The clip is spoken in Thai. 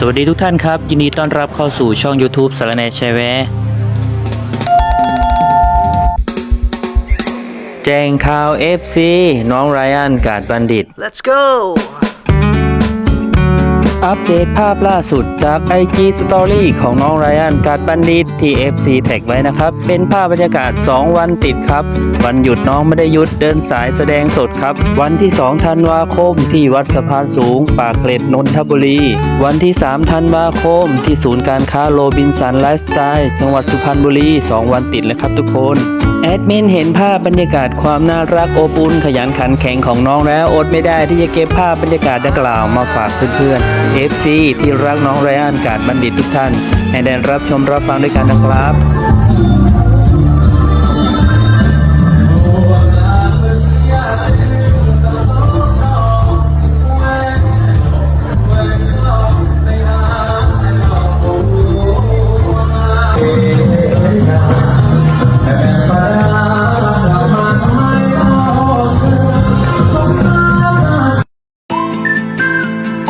สวัสดีทุกท่านครับ ยินดีต้อนรับเข้าสู่ช่อง YouTube สารแนชัยแวแจ้งข่าว FC น้องไรอันกาดบัณฑิต Let's go! อัปเดตภาพล่าสุดจาก IG Story ของน้องไรอันการบัณฑิตที่ FC แท็กไว้นะครับ เป็นภาพบรรยากาศ 2 วันติดครับ วันหยุดน้องไม่ได้หยุดเดินสายแสดงสดครับ วันที่ 2 ธันวาคมที่วัดสะพานสูง ปากเกร็ดนนทบุรี วันที่ 3 ธันวาคม ที่ศูนย์การค้าโรบินสันไลฟ์สไตล์จังหวัดสุพรรณบุรี 2 วันติดแล้วครับทุกคน แอดมินเห็นภาพบรรยากาศความน่ารักโอบอุ่นขยันขันแข็งของน้องแล้วอดไม่ได้ที่จะเก็บภาพบรรยากาศดังกล่าวมาฝากเพื่อนๆ FC ที่รักน้องไรอันกาดบัณฑิตทุกท่าน ให้ได้รับชมรับฟังด้วยกันนะครับ